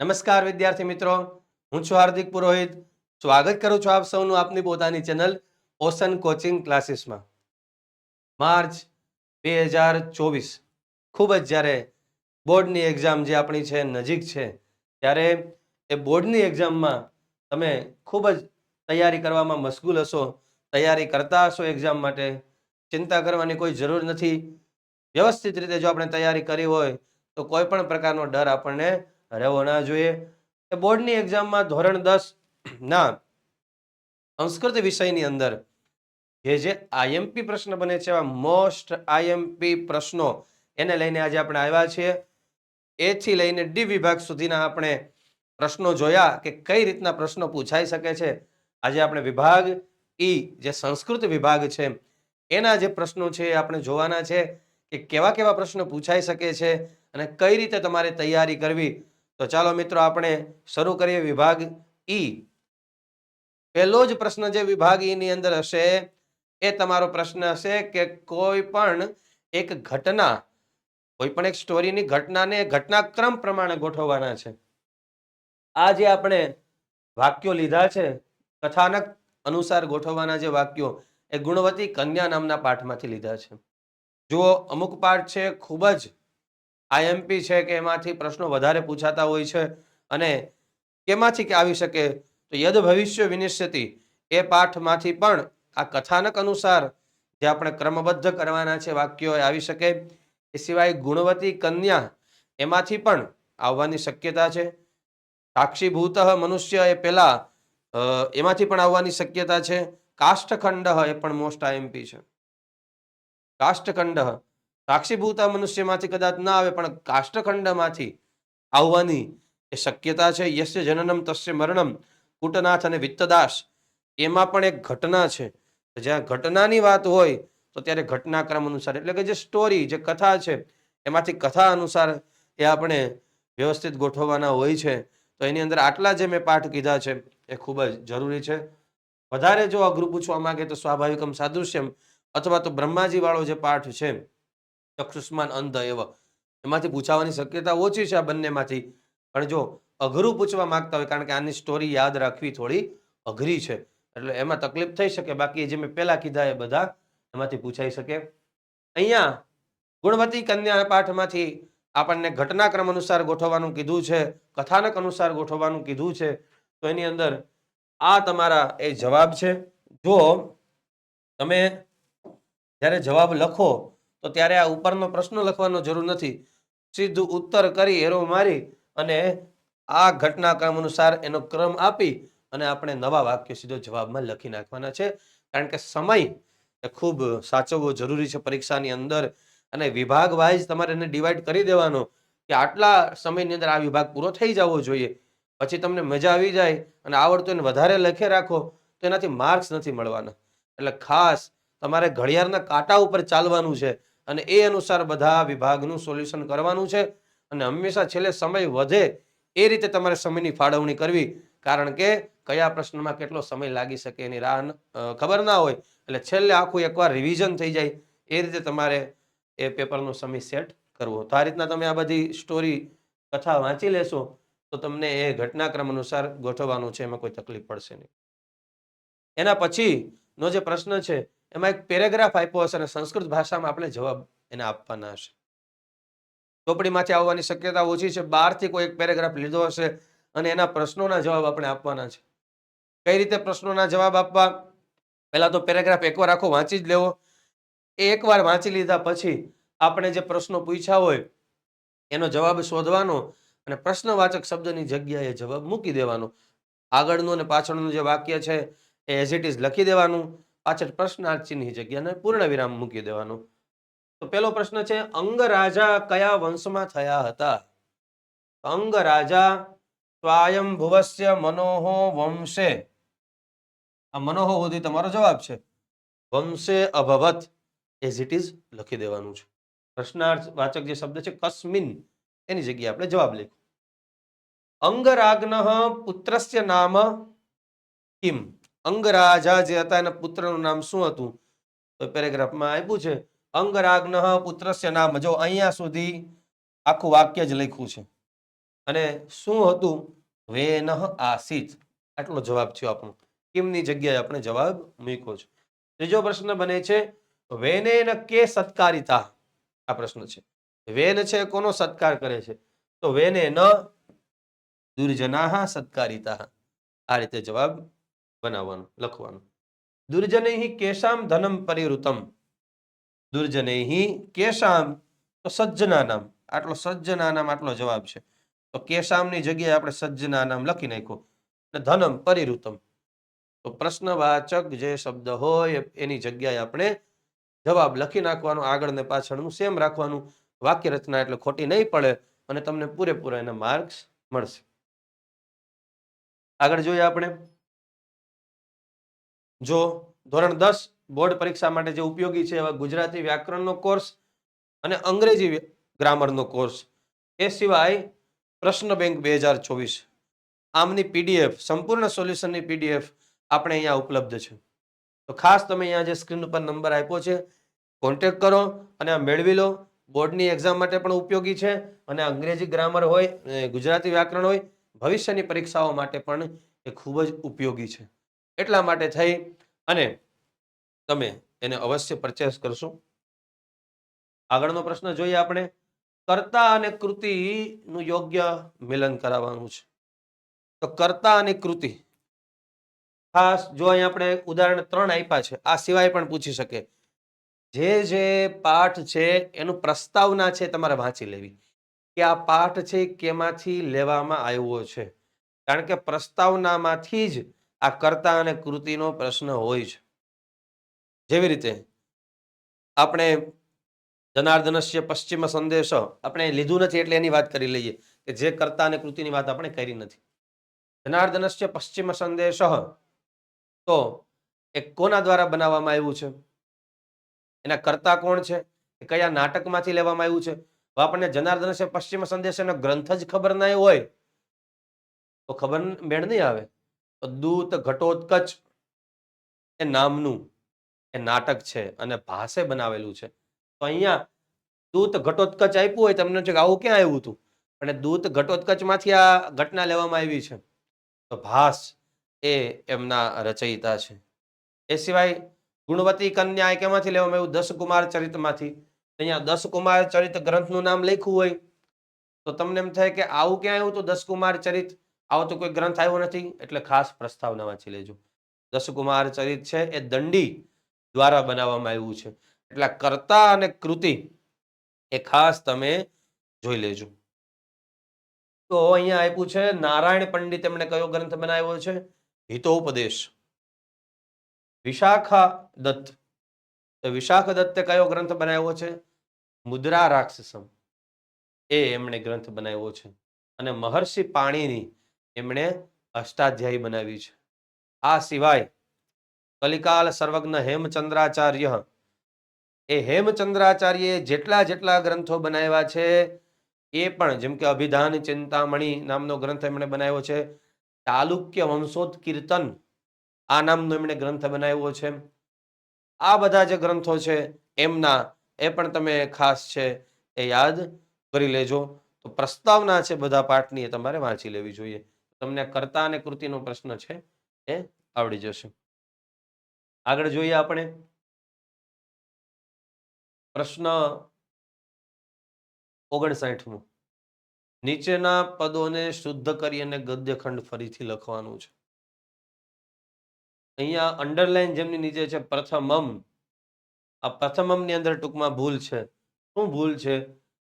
નમસ્કાર વિદ્યાર્થી મિત્રો, હું છું હાર્દિક પુરોહિત. સ્વાગત કરું છું આપ સૌનું આપની પોતાની ચેનલ ઓશન કોચિંગ ક્લાસીસમાં. માર્ચ બે હજાર ચોવીસ. ખૂબ જ જ્યારે બોર્ડની એક્ઝામ જે આપણી છે નજીક છે, ત્યારે એ બોર્ડની એક્ઝામમાં તમે ખૂબ જ તૈયારી કરવામાં મશગુલ હશો, તૈયારી કરતા હશો એક્ઝામ માટે. ચિંતા કરવાની કોઈ જરૂર નથી. વ્યવસ્થિત રીતે જો આપણે તૈયારી કરી હોય, તો કોઈ પણ પ્રકારનો ડર આપણને રહેવો ના જોઈએ. એ બોર્ડની એક્ઝામમાં ધોરણ દસ ના સંસ્કૃત વિષયની અંદર જે જે આઈએમપી પ્રશ્ન બને છે, એવા મોસ્ટ આઈએમપી પ્રશ્નો એને લઈને આજે આપણે આવ્યા છીએ. એથી લઈને ડી વિભાગ સુધીના આપણે પ્રશ્નો જોયા કે કઈ રીતના પ્રશ્નો પૂછાઈ શકે છે. આજે આપણે વિભાગ ઈ જે સંસ્કૃત વિભાગ છે, એના જે પ્રશ્નો છે એ આપણે જોવાના છે કે કેવા કેવા પ્રશ્નો પૂછાઈ શકે છે અને કઈ રીતે તમારે તૈયારી કરવી તો ચાલો મિત્રો આપણે શરૂ કરીએ વિભાગ ઈ. પહેલો જ પ્રશ્ન જે વિભાગ ઈની અંદર હશે, એ તમારો પ્રશ્ન હશે કે કોઈ પણ એક ઘટના, કોઈ પણ એક સ્ટોરીની ઘટનાને ઘટનાક્રમ પ્રમાણે ગોઠવવાના છે. આ જે આપણે વાક્યો લીધા છે, કથાનક અનુસાર ગોઠવવાના જે વાક્યો, એ ગુણવતી કન્યા નામના પાઠમાંથી લીધા છે. જુઓ, અમુક પાઠ છે ખૂબ જ આઈએમપી છે કે એમાંથી પ્રશ્નો વધારે પૂછાતા હોય છે અને કેમાંથી કે આવી શકે? તો યદ ભવિષ્ય વિનિશ્ચિતિ એ પાઠમાંથી પણ આ કથાનક અનુસાર જે આપણે ક્રમબદ્ધ કરવાના છે વાક્યો આવી શકે. એ સિવાય ગુણવતી કન્યા એમાંથી પણ આવવાની શક્યતા છે. સાક્ષીભૂત મનુષ્ય એ પેલા એમાંથી પણ આવવાની શક્યતા છે. કાષ્ઠખંડ એ પણ મોસ્ટ આઈએમપી છે. કાષ્ઠખંડ સાક્ષીભૂત મનુષ્યમાંથી કદાચ ના આવે, પણ કાષ્ઠખંડમાંથી આવવાની એ શક્યતા છે. યસ્ય જનનમ, તસ્ય મરણમ, કૂટનાથ અને વિત્તદાસ. એમાં પણ એક ઘટના છે. જ્યાં ઘટનાની વાત હોય, તો ત્યારે ઘટનાક્રમ અનુસાર, એટલે કે જે સ્ટોરી જે કથા છે, એમાંથી કથા અનુસાર એ આપણે વ્યવસ્થિત ગોઠવવાના હોય છે. તો એની અંદર આટલા જે મેં પાઠ કીધા છે, એ ખૂબ જ જરૂરી છે. વધારે જો અઘરું પૂછવા માંગે તો સ્વાભાવિકમ, સાદૃશ્યમ, અથવા તો બ્રહ્માજી વાળો જે પાઠ છે ચક્ષુષ્માન અંધ એવ. એમાંથી પૂછાવાની શક્યતા ઓછી છે આ બંનેમાંથી. પણ જો અઘરું પૂછવા માંગતા હોય, કારણ કે આની સ્ટોરી યાદ રાખવી થોડી અઘરી છે. એટલે એમાં તકલીફ થઈ શકે. બાકી જે મેં પહેલા કીધા એ બધા એમાંથી પૂછાઈ શકે. અહીંયા ગુણવતી કન્યા પાઠમાંથી આપણને ઘટનાક્રમ અનુસાર ગોઠવવાનું કીધું છે, કથાનક અનુસાર ગોઠવવાનું કીધું છે. તો એની અંદર આ તમારા એ જવાબ છે. જો તમે જ્યારે જવાબ લખો તો ત્યારે આ ઉપરનો પ્રશ્ન લખવાનો જરૂર નથી. સીધું ઉત્તર કરી એરો મારી અને આ ઘટનાક્રમ અનુસાર એનો ક્રમ આપી અને આપણે નવા વાક્ય સીધો જવાબમાં લખી નાખવાના છે. કારણ કે સમય એ ખૂબ સાચવવો જરૂરી છે પરીક્ષાની અંદર અને વિભાગ વાઇઝ તમારે એને ડિવાઈડ કરી દેવાનો કે આટલા સમયની અંદર આ વિભાગ પૂરો થઈ જવો જોઈએ. પછી તમને મજા આવી જાય અને આવડતું એને વધારે લખે રાખો તો એનાથી માર્ક્સ નથી મળવાના. એટલે ખાસ તમારે ઘડિયાળના કાંટા ઉપર ચાલવાનું છે. અને એ અનુસાર બધા વિભાગનું સોલ્યુશન કરવાનું છે. અને હંમેશા છેલ્લે સમય વધે એ રીતે તમારે સમયની ફાળવણી કરવી. કારણ કે કયા પ્રશ્નમાં કેટલો સમય લાગી શકે એની રાહ ખબર ના હોય. એટલે છેલ્લે આખું એકવાર રિવિઝન થઈ જાય. એ રીતે તમારે એ પેપરનો સમય સેટ કરવો. તો આ રીતના તમે આ બધી સ્ટોરી કથા વાંચી લેશો, તો તમને એ ઘટનાક્રમ અનુસાર ગોઠવવાનું છે, એમાં કોઈ તકલીફ પડશે નહીં. એના પછીનો જે પ્રશ્ન છે એમાં એક પેરેગ્રાફ આપ્યો હશે અને સંસ્કૃત ભાષામાં આપણે જવાબ એને આપવાના હશે. ચોપડીમાંથી આવવાની શક્યતા ઓછી છે. બહારથી કોઈ એક પેરેગ્રાફ લીધો હશે અને એના પ્રશ્નોના જવાબ આપણે આપવાના છે. કઈ રીતે પ્રશ્નોના જવાબ આપવા? પહેલાં તો પેરેગ્રાફ એકવાર આખો વાંચી જ લેવો. એ એકવાર વાંચી લીધા પછી આપણે જે પ્રશ્નો પૂછ્યા હોય, એનો જવાબ શોધવાનો અને પ્રશ્નવાચક શબ્દની જગ્યાએ જવાબ મૂકી દેવાનો. આગળનું અને પાછળનું જે વાક્ય છે, એ એઝ ઇટ ઇઝ લખી દેવાનું. પાછળ પ્રશ્નાર્થ જગ્યાને પૂર્ણ વિરામ મૂકી દેવાનું. તો પેલો પ્રશ્ન છે અંગ રાજા કયા વંશમાં થયા હતા? અંગ રાજા સ્વાયંભુવસ્ય મનોહો વંશે. આ મનોહો સુધી તમારો જવાબ છે. વંશે અભવત એઝ ઇટ ઇઝ લખી દેવાનું છે. પ્રશ્નાર્થ વાચક જે શબ્દ છે, કસ્મિન, એની જગ્યાએ આપણે જવાબ લખો. અંગરાગ્ન પુત્રસ્ય નામ, કિમ? અંગરાજા જે હતા. એના પુત્રનું નામ શું હતું? તો પેરેગ્રાફમાં આપ્યું છે. અંગરાગ્ન પુત્રસ્ય નામ. જો અહીંયા સુધી આખું વાક્ય જ લખ્યું છે. અને શું હતું? વેનઃ આસિત. આટલો જવાબ થયો આપણો. કેમની જગ્યાએ આપણે જવાબ મૂક્યો છે. ત્રીજો પ્રશ્ન બને છે વેને કે સત્કારિતા? આ પ્રશ્ન છે. વેન છે કોનો સત્કાર કરે છે? તો વેને ન દુર્જના સત્કારિતા. આ રીતે જવાબ બનાવવાનો, લખવાનું. દુર્જનૈ કેશામ ધનમ પરિવૃતમ. દુર્જનૈ કેશામ, તો સજ્જના આટલો સજ્જના આટલો જવાબ છે. તો કેશામની જગ્યાએ આપણે સજ્જના લખી નાખ્યું. ધનમ પરિવૃતમ. તો પ્રશ્નવાચક જે શબ્દ હોય, એની જગ્યાએ આપણે જવાબ લખી નાખવાનો, આગળ ને પાછળનું સેમ રાખવાનું. વાક્ય રચના એટલે ખોટી નહીં પડે અને તમને પૂરેપૂરા એના માર્ક્સ મળશે. આગળ જોઈએ આપણે. જો ધોરણ દસ બોર્ડ પરીક્ષા માટે જે ઉપયોગી છે, એવા ગુજરાતી વ્યાકરણનો કોર્સ અને અંગ્રેજી ગ્રામરનો કોર્સ. એ સિવાય પ્રશ્ન બેંક બે હજાર ચોવીસ. આમની પીડીએફ સંપૂર્ણ સોલ્યુશનની પીડીએફ આપણે અહીંયા ઉપલબ્ધ છે. તો ખાસ તમે અહીંયા જે સ્ક્રીન ઉપર નંબર આપ્યો છે, કોન્ટેક્ટ કરો અને આ મેળવી લો. બોર્ડની એક્ઝામ માટે પણ ઉપયોગી છે અને અંગ્રેજી ગ્રામર હોય ગુજરાતી વ્યાકરણ હોય, ભવિષ્યની પરીક્ષાઓ માટે પણ એ ખૂબ જ ઉપયોગી છે. એટલા માટે થઈ અને તમે એને અવશ્ય પરચેસ કરશો. આગળનો પ્રશ્ન જોઈએ આપણે. કર્તા અને કૃતિનું યોગ્ય મિલન કરાવવાનું છે. તો કર્તા અને કૃતિ. ખાસ જો અહીં આપણે ઉદાહરણ ત્રણ આપ્યા છે, આ સિવાય પણ પૂછી શકે. જે જે પાઠ છે, એનું પ્રસ્તાવના છે તમારે વાંચી લેવી. કે આ પાઠ છે કેમાંથી લેવામાં આવ્યો છે? કારણ કે પ્રસ્તાવનામાંથી જ આ કર્તા અને કૃતિનો પ્રશ્ન હોય છે. જેવી રીતે આપણે જનાર્દનસ્ય પશ્ચિમ સંદેશો આપણે લીધું નથી એટલે એની વાત કરી લઈએ કે જે કર્તા અને કૃતિની વાત આપણે કરી નથી. જનાર્દનસ્ય પશ્ચિમ સંદેશ તો એ કોના દ્વારા બનાવવામાં આવ્યું છે? એના કર્તા કોણ છે? કયા નાટકમાંથી લેવામાં આવ્યું છે? આપણને જનાર્દનસ્ય પશ્ચિમ સંદેશ એનો ગ્રંથ જ ખબર નહીં હોય તો ખબર મેળ નહીં આવે. તો દૂત ઘટોત્કચ એ નામનું એ નાટક છે અને ભાષે બનાવેલું છે. તો અહીંયા દૂત ઘટોત્કચ આપ્યું હોય તમને છે કે આવું ક્યાં આવ્યું હતું? પણ દૂત ઘટોત્કચમાંથી આ ઘટના લેવામાં આવી છે. તો ભાસ એ એમના રચયિતા છે. એ સિવાય ગુણવતી કન્યા એ કેમાંથી લેવામાં આવ્યું? દસ કુમાર ચરિતમાંથી. અહીંયા દસ કુમાર ચરિત ગ્રંથનું નામ લખ્યું હોય તો તમને એમ થાય કે આવું ક્યાં આવ્યું હતું? દસ કુમાર ચરિત આવો તો કોઈ ગ્રંથ આવ્યો નથી, એટલે ખાસ પ્રસ્તાવના વાંચી લેજો. દસકુમાર ચરિત છે એ દંડી દ્વારા બનાવવામાં આવ્યું છે. એટલે કર્તા અને કૃતિ એ ખાસ તમે જોઈ લેજો. તો અહીંયા આપ્યું છે, નારાયણ પંડિત એમણે કયો ગ્રંથ બનાવ્યો છે? હિતોપદેશ. વિશાખા દત્ત તો વિશાખ દત્તે કયો ગ્રંથ બનાવ્યો છે? મુદ્રા રાક્ષસમ. એ એમણે ગ્રંથ બનાવ્યો છે. અને મહર્ષિ પાણીની એમણે અષ્ટાધ્યાયી બનાવી છે. આ સિવાય કલિકાલ સર્વજ્ઞ હેમચંદ્રાચાર્ય એ હેમચંદ્રાચાર્યે જેટલા જેટલા ગ્રંથો બનાવ્યા છે, એ પણ જેમ કે અભિધાન ચિંતામણી નામનો ગ્રંથ એમણે બનાવ્યો છે, ચાલુક્ય વંશોદ કીર્તન આ નામનો એમણે ગ્રંથ બનાવ્યો છે. આ બધા જે ગ્રંથો છે, એમના એ પણ તમે ખાસ છે એ યાદ કરી લેજો. તો પ્રસ્તાવના છે બધા પાઠની એ તમારે વાંચી લેવી જોઈએ. તમને કરતા અને કૃતિનો પ્રશ્ન છે, એ આવડી જશે. આગળ જોઈએ આપણે. પ્રશ્ન ઓગણસાઠમો. નીચેના પદોને શુદ્ધ કરી અને ગદ્યખંડ ફરીથી લખવાનું છે. અહીંયા અંડરલાઈન જેમની નીચે છે, પ્રથમમ. આ પ્રથમમની અંદર ટૂંકમાં ભૂલ છે. શું ભૂલ છે?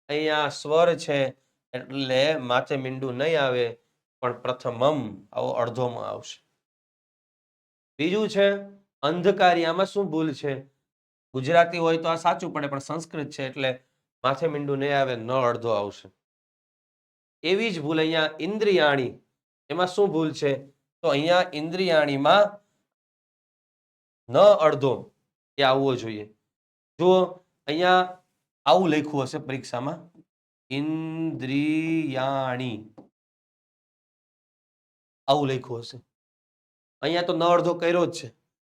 અહીંયા સ્વર છે, એટલે માથે મીંડું નહીં આવે. પણ પ્રથમમ આવો અડધોમાં આવશે. બીજું છે, અંધકારી આમાં શું ભૂલ છે? ગુજરાતી હોય તો આ સાચું પડે, પણ સંસ્કૃત છે એટલે માથે મીંડું નહીં આવે, ન અડધો આવશે. એવી જ ભૂલ અહીંયા ઇન્દ્રિયાણી, એમાં શું ભૂલ છે? તો અહીંયા ઇન્દ્રિયાણીમાં ન અડધો એ આવવો જોઈએ. જો અહીંયા આવું લખ્યું હશે પરીક્ષામાં. ઇન્દ્રિયાણી. આવું લખ્યું હશે. અહીંયા તો ન અડધો કર્યો જ છે,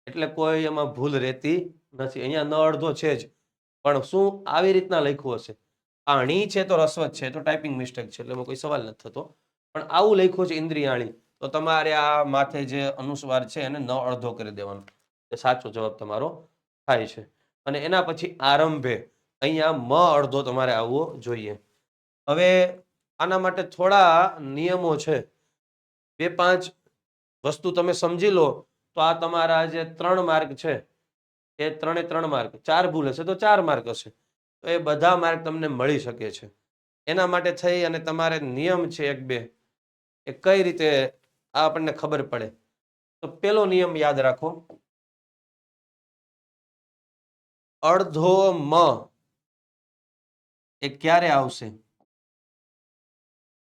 એટલે કોઈ એમાં ભૂલ રહેતી નથી. અહીંયા ન અડધો છે જ, પણ શું આવી રીતના લખ્યું હશે? આણી છે તો રસવત છે તો ટાઈપિંગ મિસ્ટેક છે, એટલે કોઈ સવાલ નથી થતો. પણ આવું લખ્યું છે ઇન્દ્રિયાણી, તો તમારે આ માથે જે અનુસ્વાર છે એને ન અડધો કરી દેવાનો. એ સાચો જવાબ તમારો થાય છે. અને એના પછી આરંભે, અહીંયા મ અડધો તમારે આવવો જોઈએ. હવે આના માટે થોડા નિયમો છે. બે પાંચ વસ્તુ તમે સમજી લો, તો આ તમારા જે ત્રણ માર્ક છે, એ ત્રણે ત્રણ માર્ક, ચાર ભૂલ હશે તો ચાર માર્ક હશે. તો એ બધા માર્ક તમને મળી શકે છે. એના માટે થઈ અને તમારે નિયમ છે એક બે, એ કઈ રીતે આ આપણને ખબર પડે. તો પેલો નિયમ યાદ રાખો. અડધો મ, એ ક્યારે આવશે?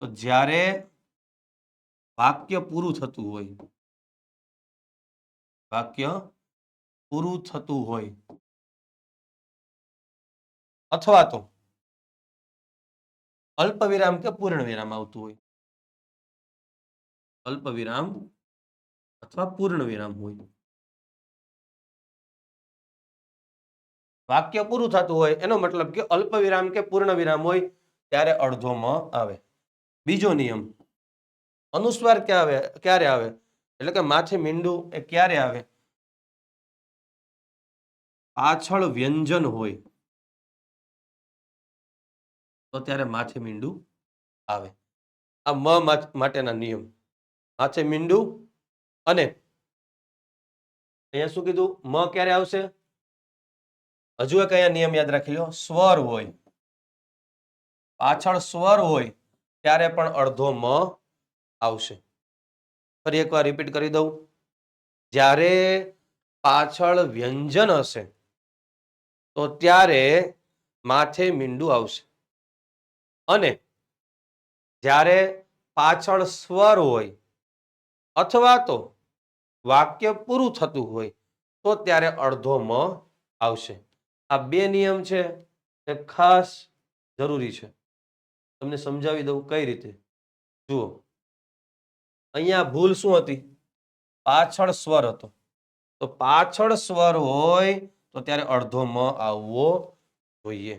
તો જ્યારે વાક્ય પૂરું થતું હોય. વાક્ય પૂરું થતું હોય. અથવા તો અલ્પ વિરામ કે પૂર્ણ વિરામ આવતું હોય. અલ્પ વિરામ અથવા પૂર્ણ વિરામ હોય. વાક્ય પૂરું થતું હોય, એનો મતલબ કે અલ્પ વિરામ કે પૂર્ણ વિરામ હોય, ત્યારે અડધો માં આવે. બીજો નિયમ. અનુસ્વાર ક્યાં આવે? ક્યારે આવે? એટલે કે માથે મીંડું એ ક્યારે આવે? પાછળ વ્યંજન હોય તો ત્યારે માથે મીંડું આવે. આ મ માટેના નિયમ. માથે મીંડું અને અહીંયા શું કીધું? મ ક્યારે આવશે? હજુ એક અહીંયા નિયમ યાદ રાખી લો. સ્વર હોય. પાછળ સ્વર હોય, ત્યારે પણ અડધો મ આવશે. ફરી એકવાર રિપીટ કરી દઉં. જ્યારે પાછળ વ્યંજન હશે, તો ત્યારે માથે મીંડું આવશે. અને જ્યારે પાછળ સ્વર હોય, અથવા તો વાક્ય પૂરું થતું હોય, તો ત્યારે અડધો મ આવશે. આ બે નિયમ છે એ ખાસ જરૂરી છે. તમને સમજાવી દઉં કઈ રીતે? જુઓ. અહીંયા ભૂલ શું હતી? પાછળ સ્વર હતો. તો પાછળ સ્વર હોય તો ત્યારે અડધો મ આવવો જોઈએ.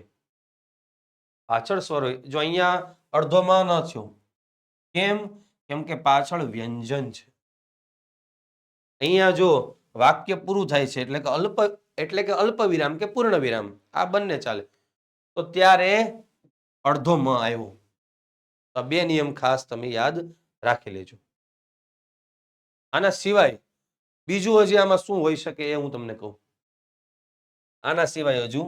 પાછળ સ્વર હોય. જો અહીંયા અડધો મ ન થયો, કેમ? કેમ કે પાછળ વ્યંજન છે. અહીંયા જો વાક્ય પૂરું થાય છે, એટલે કે અલ્પ, એટલે કે અલ્પ વિરામ કે પૂર્ણ વિરામ આ બંને ચાલે. તો ત્યારે અડધો મ આવ્યો. તો બે નિયમ ખાસ તમે યાદ રાખી લેજો. આના સિવાય બીજું હજી આમાં શું હોઈ શકે એ હું તમને કહું. આના સિવાય હજુ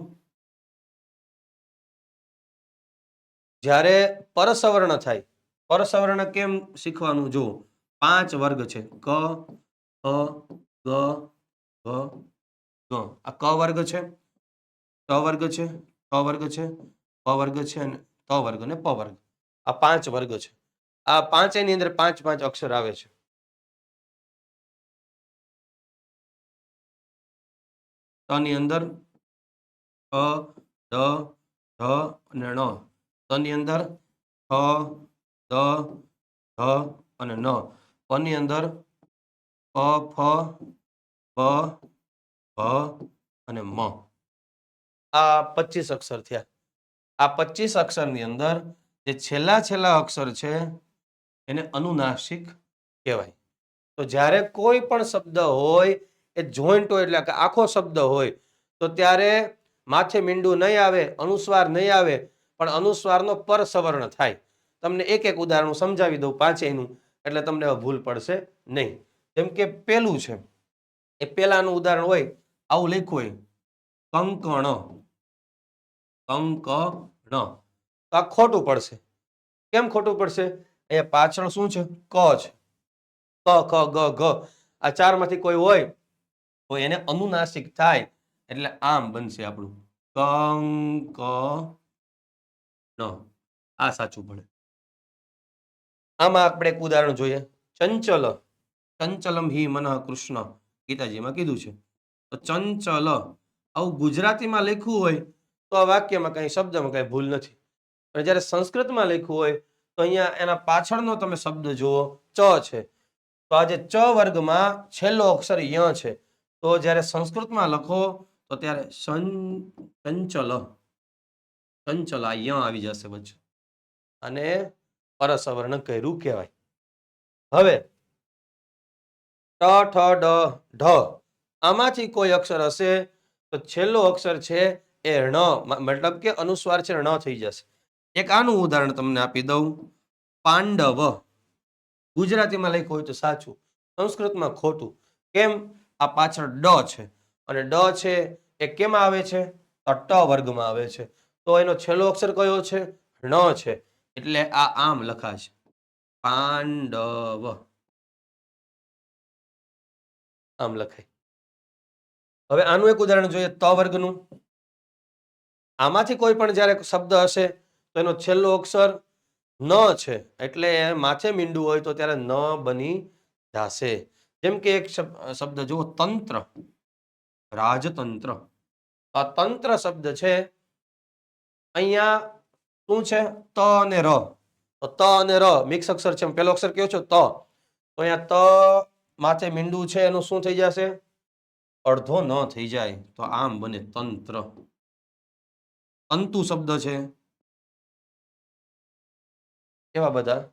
જ્યારે પરસવર્ણ થાય, પરસવર્ણ કેમ શીખવાનું? જો પાંચ વર્ગ છે. ક અ ગ આ ક વર્ગ છે ક વર્ગ છે ક વર્ગ છે, પ વર્ગ છે અને ત વર્ગ અને પ વર્ગ. આ પાંચ વર્ગ છે. આ પાંચેયની અંદર પાંચ પાંચ અક્ષર આવે છે. તની અંદર અ દ, ધ અને ણ. તની અંદર ખ દ, ધ અને ન પની અંદર પ, ફ પ ભ અને મ. આ પચીસ અક્ષર થયા. આ પચીસ અક્ષરની અંદર જે છેલ્લા છેલ્લા અક્ષર છે, એને અનુનાસિક કહેવાય. તો જ્યારે કોઈ પણ શબ્દ હોય એ જોઈન્ટ હોય એટલે કે આખો શબ્દ હોય, તો ત્યારે માથે મીંડું નહીં આવે, અનુસ્વાર નહીં આવે, પણ અનુસ્વારનો પરસવર્ણ થાય. તમને એક એક ઉદાહરણ સમજાવી દઉં પાંચેયનું, એટલે તમને ભૂલ પડશે નહીં. જેમ કે પેલું છે, એ પેલાનું ઉદાહરણ હોય, આવું લખ્યું હોય, કંકણ કંકણ. તો આ ખોટું પડશે. કેમ ખોટું પડશે? એ પાછળ શું છે? ક છે. ક, ખ ગ. આ ચારમાંથી કોઈ હોય તો એને અનુનાસિક થાય એટલે આમ બનશે આપણું. કંક ન. આ સાચું પડે. આમાં આપણે એક ઉદાહરણ જોઈએ. ચંચલ. ચંચલમ હિ મન કૃષ્ણ. ગીતાજીમાં કીધું છે. તો ચંચલ. આવું ગુજરાતીમાં લખ્યું હોય તો આ વાક્યમાં કઈ શબ્દમાં કઈ ભૂલ નથી. પણ જ્યારે સંસ્કૃતમાં લખ્યું હોય તો અહીંયા એના પાછળનો તમે શબ્દ જુઓ. ચ છે. તો આજે ચ વર્ગમાં છેલ્લો અક્ષર ય છે. તો જ્યારે સંસ્કૃતમાં લખો, તો ત્યારે સં ચંચલ આ આવી જશે બચ્ચો અને પરસવર્ણ કર્યું કહેવાય. હવે, ટ ઢ. આમાંથી કોઈ અક્ષર હશે, તો છેલ્લો અક્ષર છે એ ણ. મતલબ કે અનુસ્વાર છે, ણ થઈ જશે. એક આનું ઉદાહરણ તમને આપી દઉં. પાંડવ. ગુજરાતીમાં લખ્યું હોય તો સાચું. સંસ્કૃતમાં ખોટું. કેમ? આ પાછળ ડ છે. અને ડ છે એ કેમાં આવે છે? તો ટ વર્ગમાં આવે છે. તો એનો છેલ્લો અક્ષર કયો છે? ણ છે. એટલે આ આમ લખાશે. પાંડવ. આમ લખાય. હવે આનું એક ઉદાહરણ જોઈએ ત વર્ગનું. આમાંથી કોઈ પણ જ્યારે શબ્દ હશે, તો એનો છેલ્લો અક્ષર ન છે. એટલે માથે મીંડું હોય તો ત્યારે ન બની જશે. જેમ કે એક શબ- શબ્દ જુઓ, તંત્ર. રાજતંત્ર. આ તંત્ર શબ્દ છે, અહીંયા શું છે? ત અને ર. તો ત અને ર, મિક્સ અક્ષર છે પેલો અક્ષર કયો છો? ત. તો અહીંયા ત માથે મીંડું છે, એનું શું થઈ જશે? અડધો ન થઈ જાય. તો આમ બને તંત્ર. તંતુ શબ્દ છે. એવા બધા?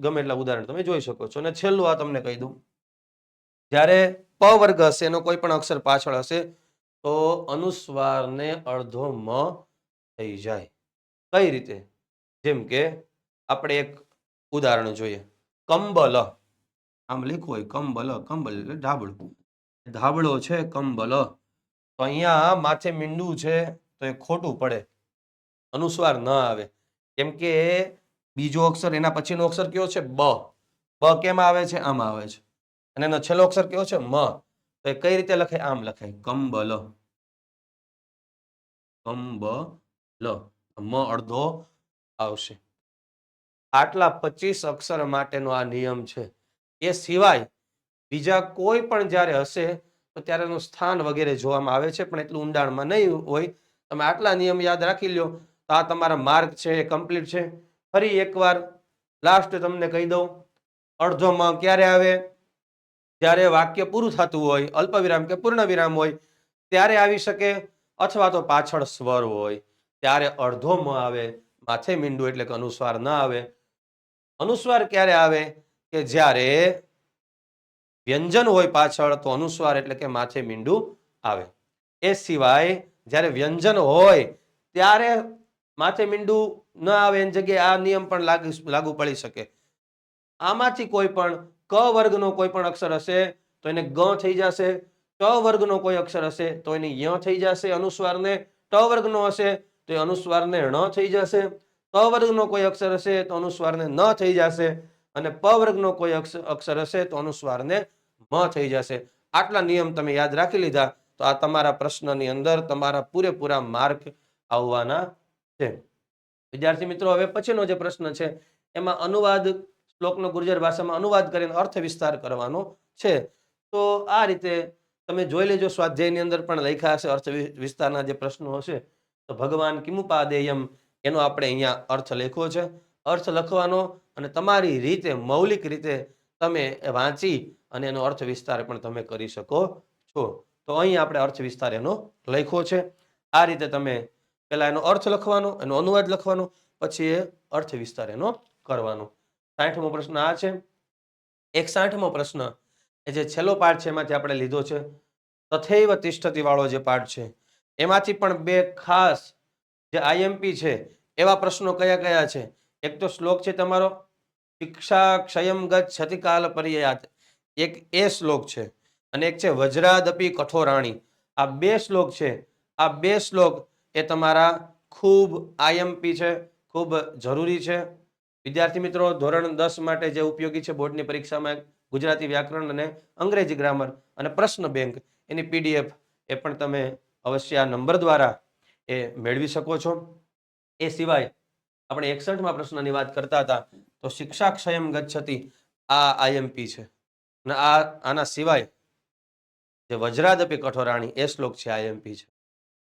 ગમે એટલા ઉદાહરણ તમે જોઈ શકો છો. અને છેલ્લું આ તમને કહી દઉં. જ્યારે પ વર્ગ હશે, એનો કોઈ પણ અક્ષર પાછળ હશે, તો અનુસ્વારને અડધો મ થઈ જાય. કઈ રીતે? જેમ કે, આપણે એક ઉદાહરણ જોઈએ. કંબલ. આમ લખ્યું હોય, કંબલ કંબલ એટલે ધાબળું. ધાબળો છે કંબલ. તો અહીંયા માથે મીંડું છે, તો એ ખોટું પડે. અનુસ્વાર ન આવે. કેમ કે બીજો અક્ષર એના પછીનો અક્ષર કયો છે? બ. બ કેમ આવે છે? આમ આવે છે. અને એનો છેલ્લો અક્ષર કયો છે? મ. તો એ કઈ રીતે લખાય? આમ લખાય. કંબલ કંબલ મ અડધો આવશે. આટલા પચીસ અક્ષર માટેનો આ નિયમ છે. એ સિવાય બીજા કોઈ પણ જ્યારે હશે, તો ત્યારે એનું સ્થાન વગેરે જોવામાં આવે છે. પણ એટલું ઊંડાણમાં નહીં હોય. તમે આટલા નિયમ યાદ રાખી લો તો આ તમારા માર્ક છે, એ કમ્પ્લીટ છે. ફરી એકવાર લાસ્ટ તમને કહી દઉં અડધોમાં ક્યારે આવે? જ્યારે વાક્ય પૂરું થતું હોય, અલ્પવિરામ કે પૂર્ણ વિરામ હોય, ત્યારે આવી શકે અથવા તો પાછળ સ્વર હોય. ત્યારે અડધો મ આવે, માથે મીંડું એટલે કે અનુસ્વાર ન આવે. અનુસ્વાર ક્યારે આવે? કે જ્યારે વ્યંજન હોય પાછળ, તો અનુસ્વાર એટલે કે માથે મીંડું આવે. એ સિવાય જ્યારે વ્યંજન હોય, ત્યારે માથે મીંડું ન આવે એની જગ્યાએ આ નિયમ પણ લાગુ પડી શકે. આમાંથી કોઈ પણ ક વર્ગનો કોઈ પણ અક્ષર હશે તો એને ગ થઈ જશે, ટ વર્ગનો કોઈ અક્ષર હશે તો એને ય થઈ જશે અનુસ્વારને, ટ વર્ગનો હશે તો એ અનુસ્વારને ણ થઈ જશે, ત વર્ગનો કોઈ અક્ષર હશે તો અનુસ્વારને ન થઈ જશે અને પ વર્ગનો કોઈ અક્ષ- અક્ષર હશે તો અનુસ્વારને મ થઈ જશે. આટલા નિયમ તમે યાદ રાખી લીધા, તો આ તમારા પ્રશ્નની અંદર તમારા પૂરેપૂરા માર્ક આવવાના છે. વિદ્યાર્થી મિત્રો, હવે પછીનો જે પ્રશ્ન છે, એમાં અનુવાદ શ્લોકનો ગુર્જર ભાષામાં અનુવાદ કરીને અર્થ વિસ્તાર કરવાનો છે. તો આ રીતે તમે જોઈ લેજો, સ્વાધ્યાયની અંદર પણ લખ્યા હશે અર્થ વિસ્તારના જે પ્રશ્નો હશે. તો ભગવાન કિમુપાદેયમ, એનો આપણે અહીંયા અર્થ લેખો છે. અર્થ લખવાનો અને તમારી રીતે, મૌલિક રીતે તમે વાંચી અને એનો અર્થ વિસ્તાર પણ તમે કરી શકો છો. તો અહીં આપણે અર્થ વિસ્તાર એનો લખ્યો છે. આ રીતે તમે પહેલા એનો અર્થ લખવાનો, એનો અનુવાદ લખવાનો, પછી એ અર્થ વિસ્તાર એનો કરવાનો. સાઠમો પ્રશ્ન આ છે. એકસાઠમો પ્રશ્ન એ જે છેલ્લો પાઠ છે એમાંથી આપણે લીધો છે. તથૈવ તિષ્ઠતી વાળો જે પાઠ છે, એમાંથી પણ બે ખાસ જે આઈએમપી છે, એવા પ્રશ્નો કયા કયા છે? એક તો શ્લોક છે તમારો, શિક્ષા ક્ષયમગત ક્ષતિકાલ પર્યાત. એક એ શ્લોક છે અને એક છે, વજ્રાદપી કઠોરાણી. આ બે શ્લોક છે. આ બે શ્લોક એ તમારા ખૂબ આઈએમપી છે, ખૂબ જરૂરી છે. વિદ્યાર્થી મિત્રો, ધોરણ દસ માટે જે ઉપયોગી છે બોર્ડની પરીક્ષામાં ગુજરાતી વ્યાકરણ અને અંગ્રેજી ગ્રામર અને પ્રશ્ન બેંક, એની પીડીએફ એ પણ તમે અવશ્ય આ નંબર દ્વારા એ મેળવી શકો છો. એ સિવાય આપણે એકસઠમાં પ્રશ્નની વાત કરતા હતા, તો શિક્ષા ક્ષયમ ગચ્છતી આ આઈએમપી છે. અને આ, આના સિવાય જે વજ્રાદપી કઠોરાણી એ શ્લોક છે આઈએમપી છે.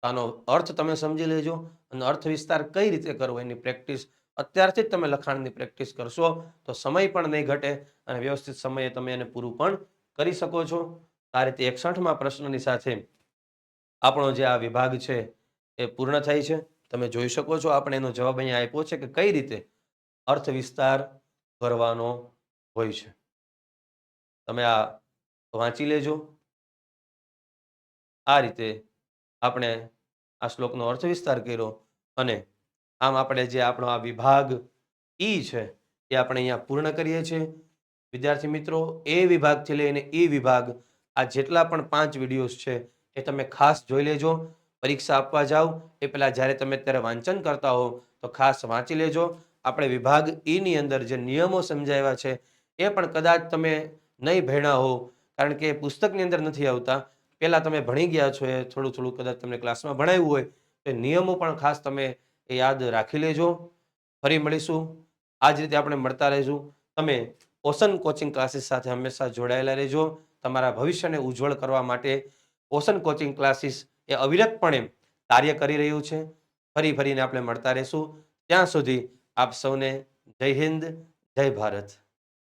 આનો અર્થ તમે સમજી લેજો અને અર્થ વિસ્તાર કઈ રીતે કરવો એની પ્રેક્ટિસ. અત્યારથી જ તમે લખાણની પ્રેક્ટિસ કરશો તો સમય પણ નહીં ઘટે અને વ્યવસ્થિત સમયે તમે એને પૂરું પણ કરી શકો છો. આ રીતે એકસઠમાં પ્રશ્નની સાથે આપણો જે આ વિભાગ છે એ પૂર્ણ થાય છે. તમે જોઈ શકો છો આપણે એનો જવાબ અહીંયા આપ્યો છે કે કઈ રીતે અર્થ વિસ્તાર કરવાનો હોય છે. તમે આ વાંચી લેજો. આ રીતે આપણે આ શ્લોકનો અર્થ વિસ્તાર કર્યો અને આમ આપણે જે આપણો આ વિભાગ ઈ છે એ આપણે અહીંયા પૂર્ણ કરીએ છીએ. વિદ્યાર્થી મિત્રો, એ વિભાગથી લઈને ઈ વિભાગ આ જેટલા પણ પાંચ વિડીયોઝ છે એ તમે ખાસ જોઈ લેજો. પરીક્ષા આપવા જાઓ. એ પહેલાં જ્યારે તમે અત્યારે વાંચન કરતા હો તો ખાસ વાંચી લેજો. આપણે વિભાગ ઈની અંદર જે નિયમો સમજાવ્યા છે એ પણ કદાચ તમે નહીં ભણ્યા હો. કારણ કે પુસ્તકની અંદર નથી આવતા. પહેલાં તમે ભણી ગયા છો, એ થોડું થોડું કદાચ તમને ક્લાસમાં ભણાવ્યું હોય, તો નિયમો પણ ખાસ તમે એ યાદ રાખી લેજો. ફરી મળીશું. આ જ રીતે આપણે મળતા રહીશું. તમે ઓશન કોચિંગ ક્લાસીસ સાથે હંમેશા જોડાયેલા રહેજો. તમારા ભવિષ્યને ઉજ્જવળ કરવા માટે ઓશન કોચિંગ ક્લાસીસ એ અવિરતપણે કાર્ય કરી રહ્યું છે. ફરી ફરીને આપણે મળતા રહીશું. ત્યાં સુધી આપ સૌને જય હિન્દ, જય ભારત.